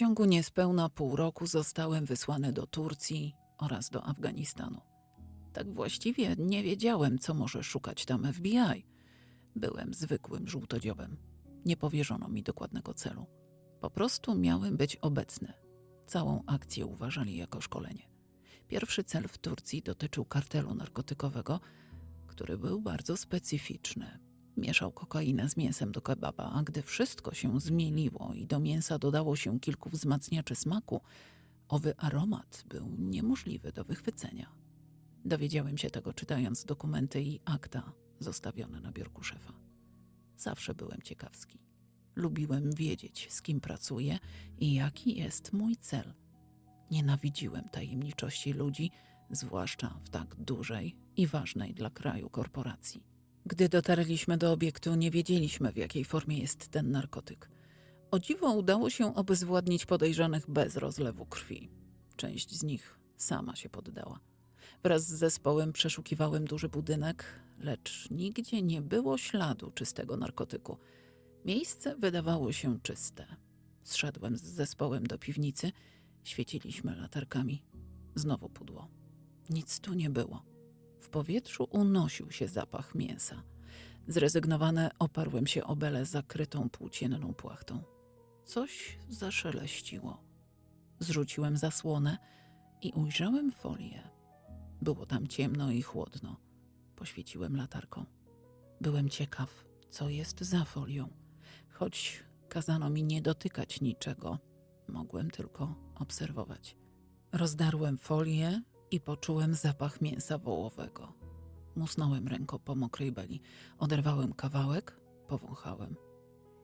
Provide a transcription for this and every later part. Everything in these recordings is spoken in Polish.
ciągu niespełna pół roku zostałem wysłany do Turcji oraz do Afganistanu. Tak właściwie nie wiedziałem, co może szukać tam FBI. Byłem zwykłym żółtodziobem. Nie powierzono mi dokładnego celu. Po prostu miałem być obecny. Całą akcję uważali jako szkolenie. Pierwszy cel w Turcji dotyczył kartelu narkotykowego, który był bardzo specyficzny. Mieszał kokainę z mięsem do kebaba, a gdy wszystko się zmieliło i do mięsa dodało się kilku wzmacniaczy smaku, owy aromat był niemożliwy do wychwycenia. Dowiedziałem się tego czytając dokumenty i akta zostawione na biurku szefa. Zawsze byłem ciekawski. Lubiłem wiedzieć, z kim pracuję i jaki jest mój cel. Nienawidziłem tajemniczości ludzi, zwłaszcza w tak dużej i ważnej dla kraju korporacji. Gdy dotarliśmy do obiektu, nie wiedzieliśmy, w jakiej formie jest ten narkotyk. O dziwo udało się obezwładnić podejrzanych bez rozlewu krwi. Część z nich sama się poddała. Wraz z zespołem przeszukiwałem duży budynek, lecz nigdzie nie było śladu czystego narkotyku. Miejsce wydawało się czyste. Zszedłem z zespołem do piwnicy, świeciliśmy latarkami. Znowu pudło. Nic tu nie było. W powietrzu unosił się zapach mięsa. Zrezygnowane oparłem się o belę zakrytą płócienną płachtą. Coś zaszeleściło. Zrzuciłem zasłonę i ujrzałem folię. Było tam ciemno i chłodno. Poświeciłem latarką. Byłem ciekaw, co jest za folią. Choć kazano mi nie dotykać niczego, mogłem tylko obserwować. Rozdarłem folię i poczułem zapach mięsa wołowego. Musnąłem ręką po mokrej beli. Oderwałem kawałek, powąchałem.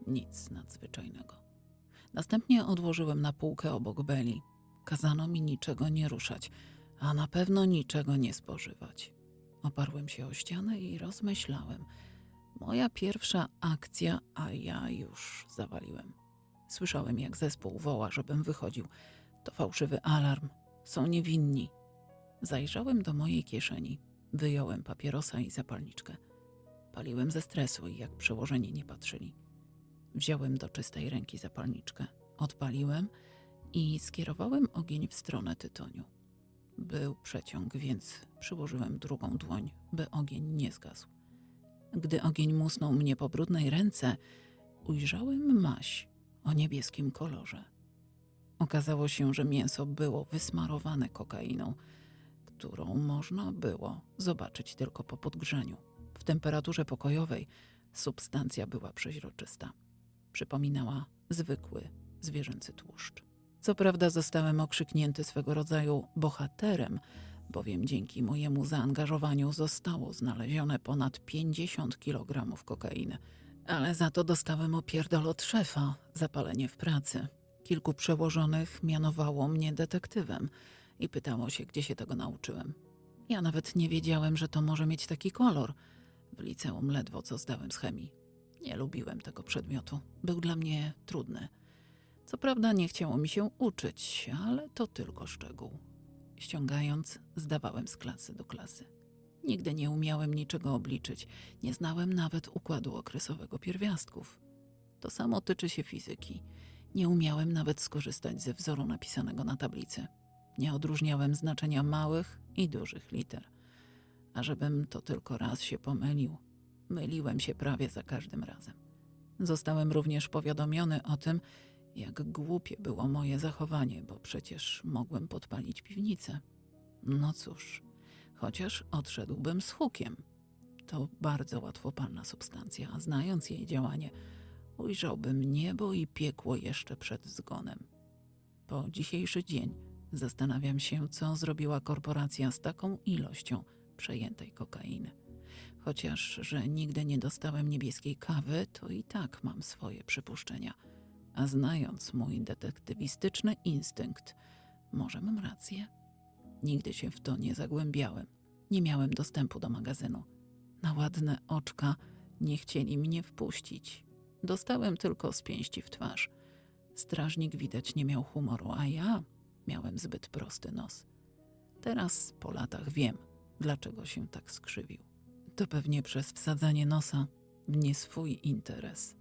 Nic nadzwyczajnego. Następnie odłożyłem na półkę obok beli. Kazano mi niczego nie ruszać, a na pewno niczego nie spożywać. Oparłem się o ścianę i rozmyślałem. Moja pierwsza akcja, a ja już zawaliłem. Słyszałem, jak zespół woła, żebym wychodził. To fałszywy alarm. Są niewinni. Zajrzałem do mojej kieszeni. Wyjąłem papierosa i zapalniczkę. Paliłem ze stresu i jak przełożeni nie patrzyli. Wziąłem do czystej ręki zapalniczkę, odpaliłem i skierowałem ogień w stronę tytoniu. Był przeciąg, więc przyłożyłem drugą dłoń, by ogień nie zgasł. Gdy ogień musnął mnie po brudnej ręce, ujrzałem maś o niebieskim kolorze. Okazało się, że mięso było wysmarowane kokainą, którą można było zobaczyć tylko po podgrzaniu. W temperaturze pokojowej substancja była przeźroczysta. Przypominała zwykły zwierzęcy tłuszcz. Co prawda zostałem okrzyknięty swego rodzaju bohaterem, bowiem dzięki mojemu zaangażowaniu zostało znalezione ponad 50 kg kokainy. Ale za to dostałem opierdol od szefa, zapalenie w pracy. Kilku przełożonych mianowało mnie detektywem i pytało się, gdzie się tego nauczyłem. Ja nawet nie wiedziałem, że to może mieć taki kolor. W liceum ledwo co zdałem z chemii. Nie lubiłem tego przedmiotu. Był dla mnie trudny. Co prawda nie chciało mi się uczyć, ale to tylko szczegół. Ściągając, zdawałem z klasy do klasy. Nigdy nie umiałem niczego obliczyć, nie znałem nawet układu okresowego pierwiastków. To samo tyczy się fizyki. Nie umiałem nawet skorzystać ze wzoru napisanego na tablicy. Nie odróżniałem znaczenia małych i dużych liter. A żebym to tylko raz się pomylił, myliłem się prawie za każdym razem. Zostałem również powiadomiony o tym, jak głupie było moje zachowanie, bo przecież mogłem podpalić piwnicę. No cóż, chociaż odszedłbym z hukiem. To bardzo łatwopalna substancja, a znając jej działanie, ujrzałbym niebo i piekło jeszcze przed zgonem. Po dzisiejszy dzień zastanawiam się, co zrobiła korporacja z taką ilością przejętej kokainy. Chociaż, że nigdy nie dostałem niebieskiej kawy, to i tak mam swoje przypuszczenia. A znając mój detektywistyczny instynkt, może mam rację? Nigdy się w to nie zagłębiałem. Nie miałem dostępu do magazynu. Na ładne oczka nie chcieli mnie wpuścić. Dostałem tylko z pięści w twarz. Strażnik widać nie miał humoru, a ja miałem zbyt prosty nos. Teraz po latach wiem, dlaczego się tak skrzywił. To pewnie przez wsadzanie nosa w nie swój interes.